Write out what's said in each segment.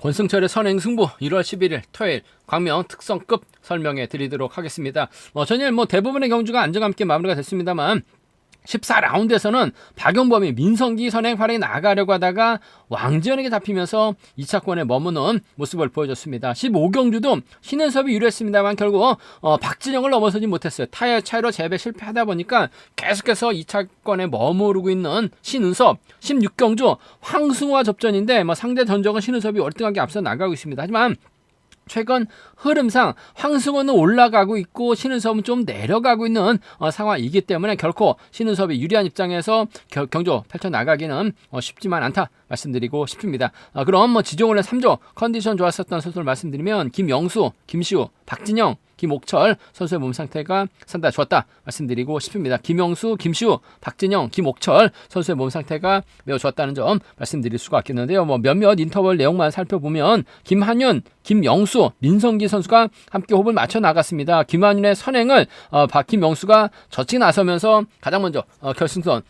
권승철의 선행 승부 1월 11일 토요일 광명 특성급 설명해 드리도록 하겠습니다. 뭐 전일 뭐 대부분의 경주가 안정감 있게 마무리가 됐습니다만 14라운드에서는 박용범이 민성기 선행 활약이 나가려고 하다가 왕지연에게 잡히면서 2차권에 머무는 모습을 보여줬습니다. 15경주도 신은섭이 유리했습니다만 결국 어, 박진영을 넘어서지 못했어요. 타이어 차이로 재배 실패하다 보니까 계속해서 2차권에 머무르고 있는 신은섭 16경주 황승호와 접전인데 뭐 상대 전적은 신은섭이 월등하게 앞서 나가고 있습니다. 하지만 최근 흐름상 황승호는 올라가고 있고 신은섭은 좀 내려가고 있는 어, 상황이기 때문에 결코 신은섭이 유리한 입장에서 겨, 경조 펼쳐 나가기는 어, 쉽지만 않다 말씀드리고 싶습니다. 어, 그럼 뭐 지종원래 3조 컨디션 좋았었던 선수를 말씀드리면 김영수, 김시우, 박진영, 김옥철 선수의 몸 상태가 상당히 좋았다 말씀드리고 싶습니다. 김영수, 김시우, 박진영, 김옥철 선수의 몸 상태가 매우 좋았다는 점 말씀드릴 수가 있겠는데요. 뭐 몇몇 인터벌 내용만 살펴보면 김한윤, 김영수, 민성기 선수가 함께 호흡을 맞춰 나갔습니다. 김한윤의 선행을 어, 박 김영수가 젖히 나서면서 가장 먼저 어, 결승선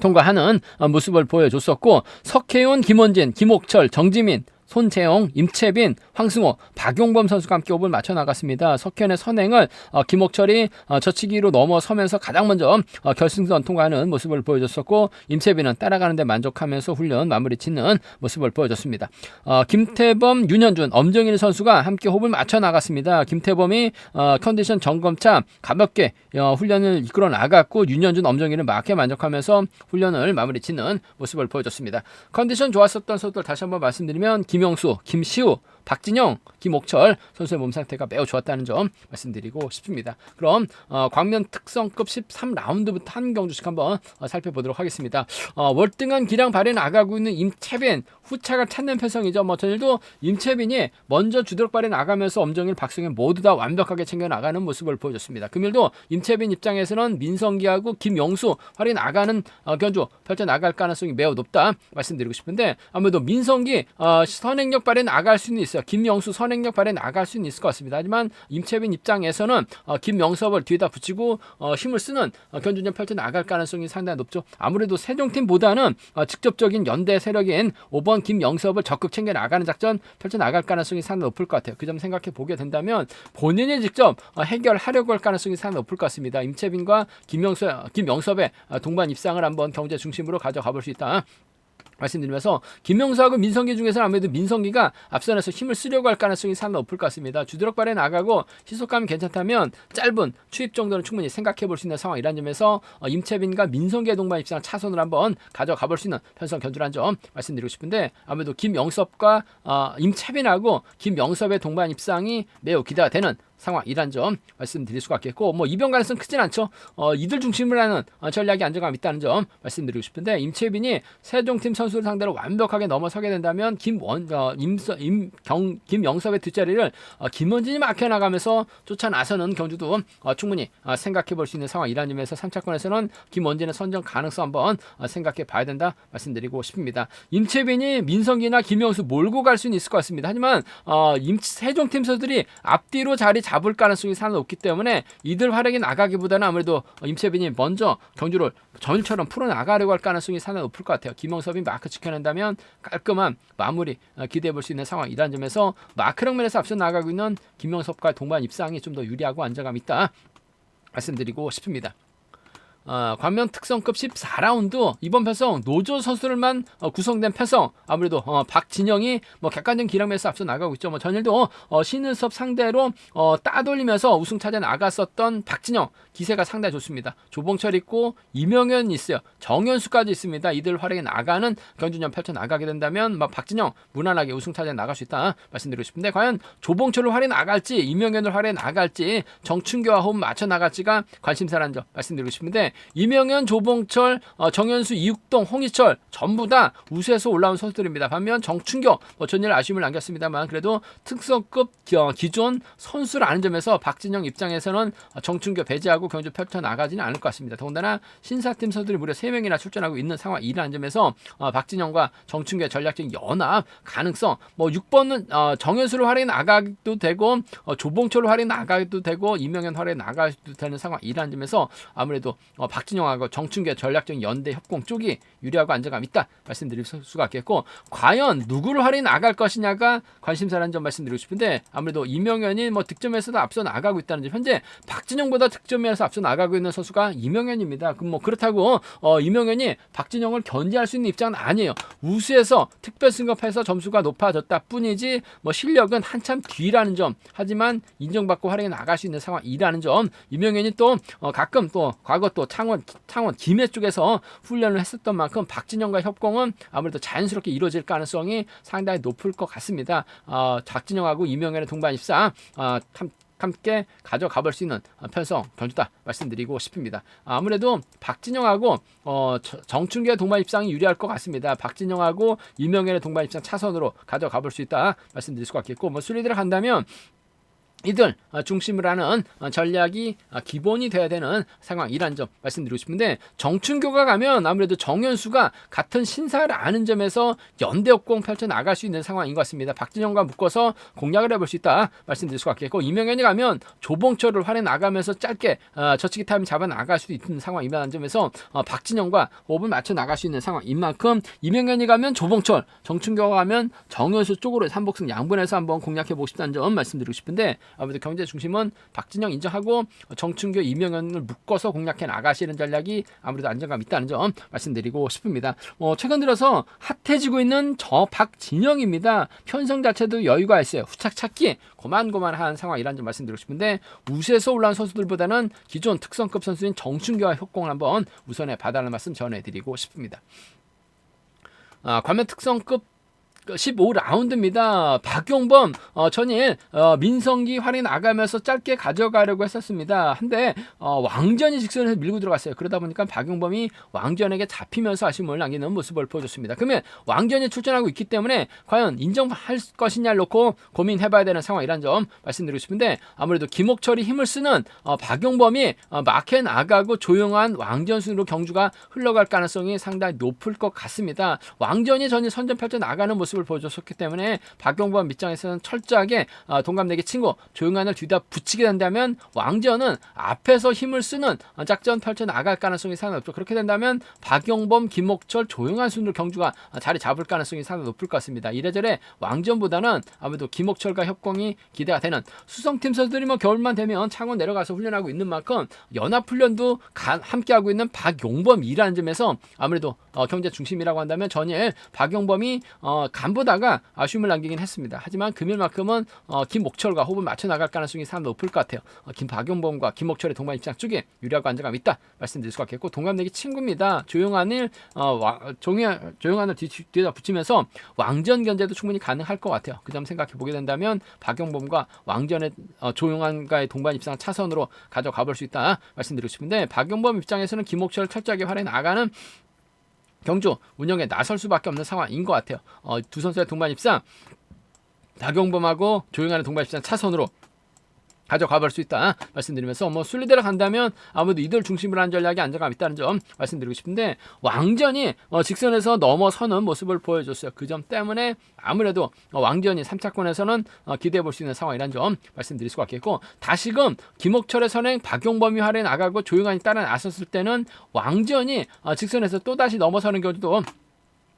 통과하는 어, 모습을 보여줬었고 석혜윤, 김원진, 김옥철, 정지민 손재영, 임채빈, 황승호, 박용범 선수가 함께 호흡을 맞춰 나갔습니다. 석현의 선행을 어, 김옥철이 어, 저치기로 넘어서면서 가장 먼저 어, 결승선 통과하는 모습을 보여줬었고 임채빈은 따라가는데 만족하면서 훈련 마무리 짓는 모습을 보여줬습니다. 어, 김태범, 윤현준, 엄정일 선수가 함께 호흡을 맞춰 나갔습니다. 김태범이 어, 컨디션 점검차 가볍게 어, 훈련을 이끌어 나갔고 윤현준, 엄정일은 막게 만족하면서 훈련을 마무리 짓는 모습을 보여줬습니다. 컨디션 좋았었던 선수들 다시 한번 말씀드리면 김 영수, 김시우, 박진영, 김옥철 선수의 몸 상태가 매우 좋았다는 점 말씀드리고 싶습니다. 그럼 어, 광면 특성급 13라운드부터 한 경주씩 한번 어, 살펴보도록 하겠습니다. 어, 월등한 기량 발휘 나가고 있는 임채빈 후차가 찾는 편성이죠. 뭐 전일도 임채빈이 먼저 주도력 발휘 나가면서 엄정일, 박승현 모두 다 완벽하게 챙겨 나가는 모습을 보여줬습니다. 금일도 임채빈 입장에서는 민성기하고 김영수 활이 나가는 어, 견주 펼쳐 나갈 가능성이 매우 높다 말씀드리고 싶은데 아무래도 민성기 어, 선행력 발휘 나갈 수는 있어요. 김영수 선행력 발휘 나갈 수는 있을 것 같습니다. 하지만 임채빈 입장에서는 어, 김명섭을 뒤에다 붙이고 어, 힘을 쓰는 어, 견주전 펼쳐 나갈 가능성이 상당히 높죠. 아무래도 세종팀보다는 어, 직접적인 연대 세력인 5번 김영섭을 적극 챙겨 나가는 작전 펼쳐 나갈 가능성이 상당히 높을 것 같아요. 그 점 생각해 보게 된다면 본인이 직접 어, 해결하려고 할 가능성이 상당히 높을 것 같습니다. 임채빈과 김영섭, 김영섭의 어, 동반 입상을 한번 경제 중심으로 가져가 볼 수 있다. 말씀드리면서 김명수하고 민성기 중에서는 아무래도 민성기가 앞선에서 힘을 쓰려고 할 가능성이 상당히 높을 것 같습니다. 주드럭 발에 나가고 시속감이 괜찮다면 짧은 추입 정도는 충분히 생각해 볼 수 있는 상황이라는 점에서 어, 임채빈과 민성기의 동반 입상 차선을 한번 가져가 볼 수 있는 편성 견주란 점 말씀드리고 싶은데 아무래도 김영섭과 어, 임채빈하고 김영섭의 동반 입상이 매우 기대가 되는 상황이란 점 말씀드릴 수가 있겠고 뭐 이변 가능성 크진 않죠. 어, 이들 중심으로 하는 어, 전략이 안정감 있다는 점 말씀드리고 싶은데 임채빈이 세종팀 선수를 상대로 완벽하게 넘어서게 된다면 김원 어, 임서 임경 김영섭의 뒷자리를 어, 김원진이 막혀 나가면서 쫓아 나서는 경주도 어, 충분히 어, 생각해 볼 수 있는 상황이라는 점에서 3차권에서는 김원진의 선정 가능성 한번 어, 생각해 봐야 된다 말씀드리고 싶습니다. 임채빈이 민성기나 김영수 몰고 갈 수는 있을 것 같습니다. 하지만 어, 임 세종팀 선수들이 앞뒤로 자리 잡을 가능성이 상당히 높기 때문에 이들 활약이 나가기보다는 아무래도 임채빈이 먼저 경주를 전일처럼 풀어 나가려고 할 가능성이 상당히 높을 것 같아요. 김영섭이 마크 지켜낸다면 깔끔한 마무리 어, 기대해 볼 수 있는 상황이라는 점에서 마크력 면에서 앞서 나가고 있는 김영섭과 동반 입상이 좀 더 유리하고 안정감 있다 말씀드리고 싶습니다. 어, 관면 특성급 14라운드 이번 편성 노조 선수들만 어, 구성된 편성 아무래도 어, 박진영이 뭐 객관적인 기량에서 앞서 나가고 있죠. 뭐 전일도 어, 신은섭 상대로 어, 따돌리면서 우승 차지에 나갔었던 박진영 기세가 상당히 좋습니다. 조봉철 있고 이명현 있어요. 정현수까지 있습니다. 이들 활약에 나가는 경주년 펼쳐 나가게 된다면 막 박진영 무난하게 우승 차지에 나갈 수 있다 말씀드리고 싶은데 과연 조봉철을 활약 나갈지 이명현을 활약 나갈지 정춘교와 호흡 맞춰 나갈지가 관심사라는 점 말씀드리고 싶은데 이명현, 조봉철, 어, 정현수, 이육동, 홍희철 전부 다 우수에서 올라온 선수들입니다. 반면 정춘교 뭐 전일 아쉬움을 남겼습니다만 그래도 특성급 기, 어, 기존 선수라는 점에서 박진영 입장에서는 정춘교 배제하고 경주 펼쳐 나가지는 않을 것 같습니다. 더군다나 신사팀 선수들이 무려 3명이나 출전하고 있는 상황이라는 점에서 어, 박진영과 정춘교의 전략적인 연합 가능성 뭐 6번은 어, 정현수를 활용해 나가도 되고 어, 조봉철을 활용해 나가도 되고 이명현 활용해 나가도 되는 상황이라는 점에서 아무래도 어, 박진영하고 정춘계 전략적인 연대 협공 쪽이 유리하고 안정감 있다 말씀드릴 수- 수가 있겠고 과연 누구를 활인 나갈 것이냐가 관심사라는 점 말씀드리고 싶은데 아무래도 이명현이 뭐 득점에서도 앞서 나가고 있다는 점 현재 박진영보다 득점에서 앞서 나가고 있는 선수가 이명현입니다. 그럼 뭐 그렇다고 어, 이명현이 박진영을 견제할 수 있는 입장은 아니에요. 우수해서 특별 승급해서 점수가 높아졌다 뿐이지 뭐 실력은 한참 뒤라는 점 하지만 인정받고 활약해 나갈 수 있는 상황이라는 점 이명현이 또 어, 가끔 또 과거 또 창원 창원 김해 쪽에서 훈련을 했었던 만큼 박진영과 협공은 아무래도 자연스럽게 이루어질 가능성이 상당히 높을 것 같습니다. 어, 박진영하고 이명현의 동반 입상 어, 참 함께 가져가 볼 수 있는 어, 편성 경주다 말씀드리고 싶습니다. 아무래도 박진영하고 어, 저- 정춘계 동반 입상이 유리할 것 같습니다. 박진영하고 이명현의 동반 입상 차선으로 가져가 볼 수 있다 말씀드릴 수가 있겠고 뭐 순위대로 간다면 이들 어, 중심을 하는 어, 전략이 어, 기본이 돼야 되는 상황이란 점 말씀드리고 싶은데 정춘교가 가면 아무래도 정현수가 같은 신사를 아는 점에서 연대 역공 펼쳐 나갈 수 있는 상황인 것 같습니다. 박진영과 묶어서 공략을 해볼 수 있다 말씀드릴 수가 있겠고 이명현이 가면 조봉철을 활에 나가면서 짧게 어, 저치기 타임 잡아 나갈 수 있는 상황이라는 점에서 어, 박진영과 호흡을 맞춰 나갈 수 있는 상황인 만큼 이명현이 가면 조봉철, 정춘교가 가면 정현수 쪽으로 삼복승 양분해서 한번 공략해 보고 싶다는 점 말씀드리고 싶은데 아무래도 경제 중심은 박진영 인정하고 정춘교, 이명현을 묶어서 공략해 나가시는 전략이 아무래도 안정감 있다는 점 말씀드리고 싶습니다. 어, 최근 들어서 핫해지고 있는 저 박진영입니다. 편성 자체도 여유가 있어요. 후착 찾기 고만고만한 상황이라는 점 말씀드리고 싶은데 우세에서 올라온 선수들보다는 기존 특성급 선수인 정춘교와 협공을 한번 우선에 봐달라는 말씀 전해드리고 싶습니다. 아, 과면 특성급 15라운드입니다. 박용범 어, 전일 어, 민성기 활인 나가면서 짧게 가져가려고 했었습니다. 한데 어, 왕전이 직선에서 밀고 들어갔어요. 그러다 보니까 박용범이 왕전에게 잡히면서 아쉬움을 남기는 모습을 보여줬습니다. 그러면 왕전이 출전하고 있기 때문에 과연 인정할 것이냐를 놓고 고민해봐야 되는 상황이란 점 말씀드리고 싶은데 아무래도 김옥철이 힘을 쓰는 어, 박용범이 어, 막해 나가고 조용한 왕전 순으로 경주가 흘러갈 가능성이 상당히 높을 것 같습니다. 왕전이 전일 선전 펼쳐 나가는 모습을 보여줬었기 때문에 박용범 입장에서는 철저하게 어, 동갑내기 친구 조용한을 뒤다 붙이게 된다면 왕전은 앞에서 힘을 쓰는 어, 작전 펼쳐 나갈 가능성이 상당히 높죠. 그렇게 된다면 박용범, 김옥철, 조용한 순으로 경주가 어, 자리 잡을 가능성이 상당히 높을 것 같습니다. 이래저래 왕전보다는 아무래도 김옥철과 협공이 기대가 되는 수성팀 선수들이 뭐 겨울만 되면 창원 내려가서 훈련하고 있는 만큼 연합훈련도 가- 함께하고 있는 박용범이라는 점에서 아무래도 어, 경제 중심이라고 한다면 전일 박용범이 어, 간보다가 아쉬움을 남기긴 했습니다. 하지만 금일만큼은 어, 김목철과 호흡을 맞춰 나갈 가능성이 상당히 높을 것 같아요. 어, 김박용범과 김목철의 동반 입장 쪽에 유리하고 안정감 있다 말씀드릴 수가 있겠고 동갑내기 친구입니다. 조용한을 어, 와, 조용한 조용한을 뒤, 뒤에다 붙이면서 왕전 견제도 충분히 가능할 것 같아요. 그 점 생각해 보게 된다면 박용범과 왕전의 어, 조용한과의 동반 입상 차선으로 가져가 볼 수 있다 말씀드리고 싶은데 박용범 입장에서는 김목철을 철저하게 활에 나가는 경주 운영에 나설 수밖에 없는 상황인 것 같아요. 어, 두 선수의 동반 입상 박용범하고 조용한의 동반 입상 차선으로 가져가 볼 수 있다 말씀드리면서 뭐 순리대로 간다면 아무래도 이들 중심으로 한 전략이 안정감 있다는 점 말씀드리고 싶은데 왕전이 어, 직선에서 넘어서는 모습을 보여줬어요. 그 점 때문에 아무래도 어, 왕전이 3차권에서는 어, 기대해 볼 수 있는 상황이라는 점 말씀드릴 수가 있겠고 다시금 김옥철의 선행 박용범이 활에 나가고 조용한이 따라 나섰을 때는 왕전이 어, 직선에서 또 다시 넘어서는 경우도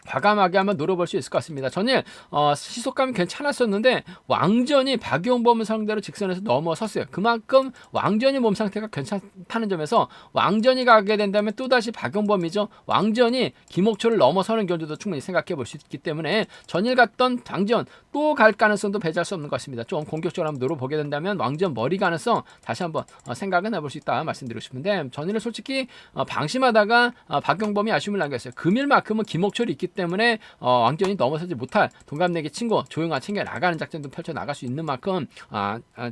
과감하게 한번 노려볼 수 있을 것 같습니다. 전일 어, 시속감이 괜찮았었는데 왕전이 박용범을 상대로 직선에서 넘어섰어요. 그만큼 왕전이 몸 상태가 괜찮다는 점에서 왕전이 가게 된다면 또다시 박용범이죠. 왕전이 김옥철을 넘어서는 경우도 충분히 생각해 볼 수 있기 때문에 전일 갔던 왕전 또 갈 가능성도 배제할 수 없는 것 같습니다. 좀 공격적으로 한번 노려보게 된다면 왕전 머리 가능성 다시 한번 어, 생각은 해볼 수 있다 말씀드리고 싶은데 전일은 솔직히 어, 방심하다가 어, 박용범이 아쉬움을 남겼어요. 금일만큼은 김옥철이 있기 때문에 어, 왕전이 넘어서지 못할 동갑내기 친구 조용한 챙겨 나가는 작전도 펼쳐 나갈 수 있는 만큼 아, 아,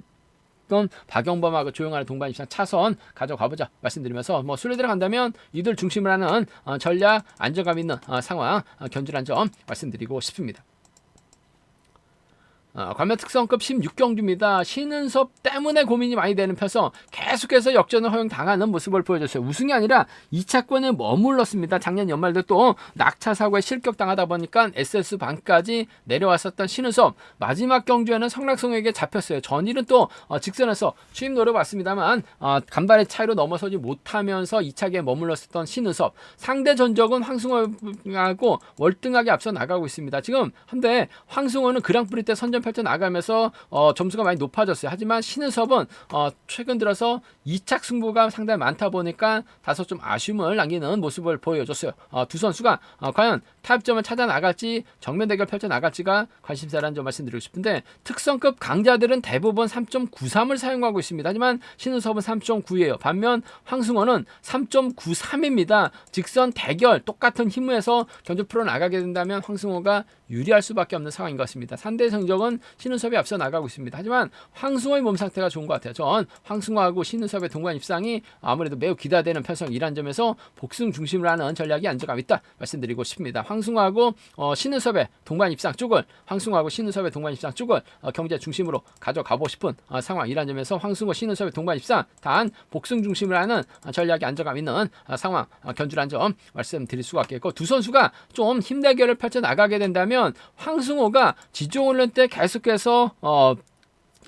좀 박용범하고 조용한 동반 입장 차선 가져가 보자 말씀드리면서 뭐 술래 들어간다면 이들 중심을 하는 어, 전략 안정감 있는 어, 상황 어, 견주란 점 말씀드리고 싶습니다. 어, 관면 특성급 16경주입니다. 신은섭 때문에 고민이 많이 되는 편성 계속해서 역전을 허용당하는 모습을 보여줬어요. 우승이 아니라 2차권에 머물렀습니다. 작년 연말도 또 낙차 사고에 실격당하다 보니까 SS 반까지 내려왔었던 신은섭 마지막 경주에는 성락성에게 잡혔어요. 전일은 또 어, 직선에서 추임 노려봤습니다만 어, 간발의 차이로 넘어서지 못하면서 2차기에 머물렀었던 신은섭 상대 전적은 황승호하고 월등하게 앞서 나가고 있습니다. 지금 한데 황승호는 그랑프리 때 선전 펼쳐 나가면서 어, 점수가 많이 높아졌어요. 하지만 신은섭은 어, 최근 들어서 2착 승부가 상당히 많다 보니까 다소 좀 아쉬움을 남기는 모습을 보여줬어요. 어, 두 선수가 어, 과연 타협점을 찾아 나갈지 정면 대결 펼쳐 나갈지가 관심사라는 점 말씀드리고 싶은데 특성급 강자들은 대부분 3.93을 사용하고 있습니다. 하지만 신은섭은 3.9예요. 반면 황승호는 3.93입니다. 직선 대결 똑같은 힘에서 견주 풀어 나가게 된다면 황승호가 유리할 수밖에 없는 상황인 것 같습니다. 상대 성적은 신은섭이 앞서 나가고 있습니다. 하지만 황승호의 몸 상태가 좋은 것 같아요. 전 황승호하고 신은섭의 동반 입상이 아무래도 매우 기대되는 편성이란 점에서 복승 중심으로 하는 전략이 안정감 있다 말씀드리고 싶습니다. 황승호하고 어, 신은섭의 동반 입상 쪽을 황승호하고 신은섭의 동반 입상 쪽을 어, 경제 중심으로 가져가고 싶은 어, 상황이란 점에서 황승호 신은섭의 동반 입상 단 복승 중심으로 하는 어, 전략이 안정감 있는 어, 상황 어, 견주란 점 말씀드릴 수가 있겠고 두 선수가 좀 힘 대결을 펼쳐 나가게 된다면 황승호가 지종훈련 때 계속해서 어,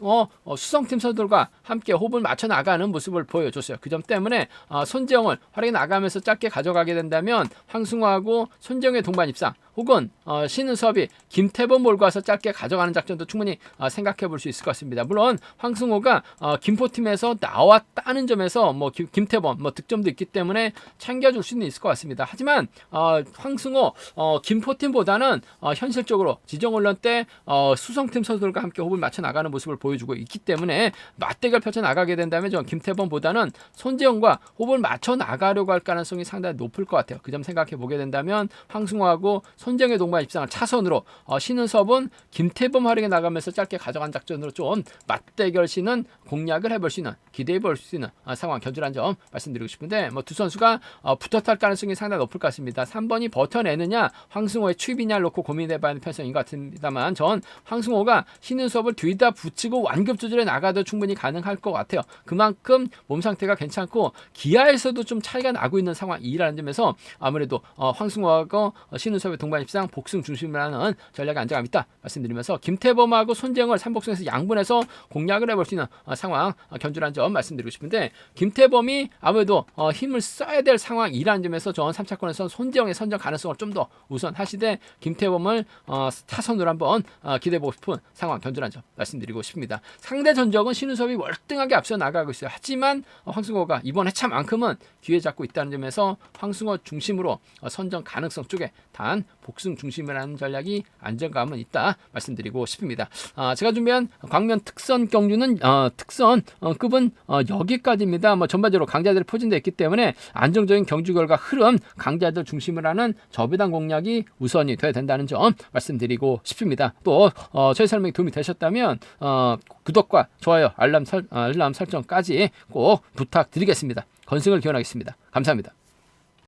어, 어, 수성팀 선수들과 함께 호흡을 맞춰 나가는 모습을 보여줬어요. 그 점 때문에 어, 손재영을 활약해 나가면서 짧게 가져가게 된다면 황승호하고 손재영의 동반 입상 혹은 어, 신은섭이 김태범 몰고 와서 짧게 가져가는 작전도 충분히 어, 생각해 볼 수 있을 것 같습니다. 물론 황승호가 어, 김포팀에서 나왔다는 점에서 뭐 김, 김태범 뭐 득점도 있기 때문에 챙겨줄 수는 있을 것 같습니다. 하지만 어, 황승호 어, 김포팀보다는 어, 현실적으로 지정훈련 때 어, 수성팀 선수들과 함께 호흡을 맞춰 나가는 모습을 보여주고 있기 때문에 맞대결 펼쳐 나가게 된다면 전 김태범보다는 손재영과 호흡을 맞춰 나가려고 할 가능성이 상당히 높을 것 같아요. 그 점 생각해 보게 된다면 황승호하고 손정의 동반 입상을 차선으로 어, 신은섭은 김태범 활용해 나가면서 짧게 가져간 작전으로 좀 맞대결 시는 공략을 해볼 수 있는 기대해 볼 수 있는 어, 상황 견주란 점 말씀드리고 싶은데 뭐 두 선수가 어, 붙어탈 가능성이 상당히 높을 것 같습니다. 3번이 버텨내느냐 황승호의 추입이냐를 놓고 고민해 봐야 하는 편성인 것 같습니다만 전 황승호가 신은섭을 뒤다 붙이고 완급 조절해 나가도 충분히 가능 할 것 같아요. 그만큼 몸 상태가 괜찮고 기아에서도 좀 차이가 나고 있는 상황이라는 점에서 아무래도 어, 황승호하고 어, 신은섭의 동반 입상 복승 중심으로 하는 전략이 안정감 있다 말씀드리면서 김태범하고 손재영을 삼복승에서 양분해서 공략을 해볼 수 있는 어, 상황 어, 견주라는 점 말씀드리고 싶은데 김태범이 아무래도 어, 힘을 써야 될 상황이라는 점에서 전 3차권에서 손재영의 선정 가능성을 좀 더 우선하시되 김태범을 어, 타선으로 한번 어, 기대해보고 싶은 상황 견주라는 점 말씀드리고 싶습니다. 상대 전적은 신우섭이 월 등하게 앞서 나가고 있어요. 하지만 어, 황승호가 이번 회차만큼은 기회 잡고 있다는 점에서 황승호 중심으로 어, 선정 가능성 쪽에 단 복승 중심이라는 전략이 안정감은 있다 말씀드리고 싶습니다. 아, 제가 준비한 광면 특선 경주는 어, 특선 어, 급은 어, 여기까지입니다. 뭐 전반적으로 강자들이 포진되어 있기 때문에 안정적인 경주 결과 흐름 강자들 중심으로 하는 저비단 공략이 우선이 돼야 된다는 점 말씀드리고 싶습니다. 또 어, 저희 설명이 도움이 되셨다면 어, 구독과 좋아요, 알람, 설, 어, 알람 설정까지 꼭 부탁드리겠습니다. 건승을 기원하겠습니다. 감사합니다.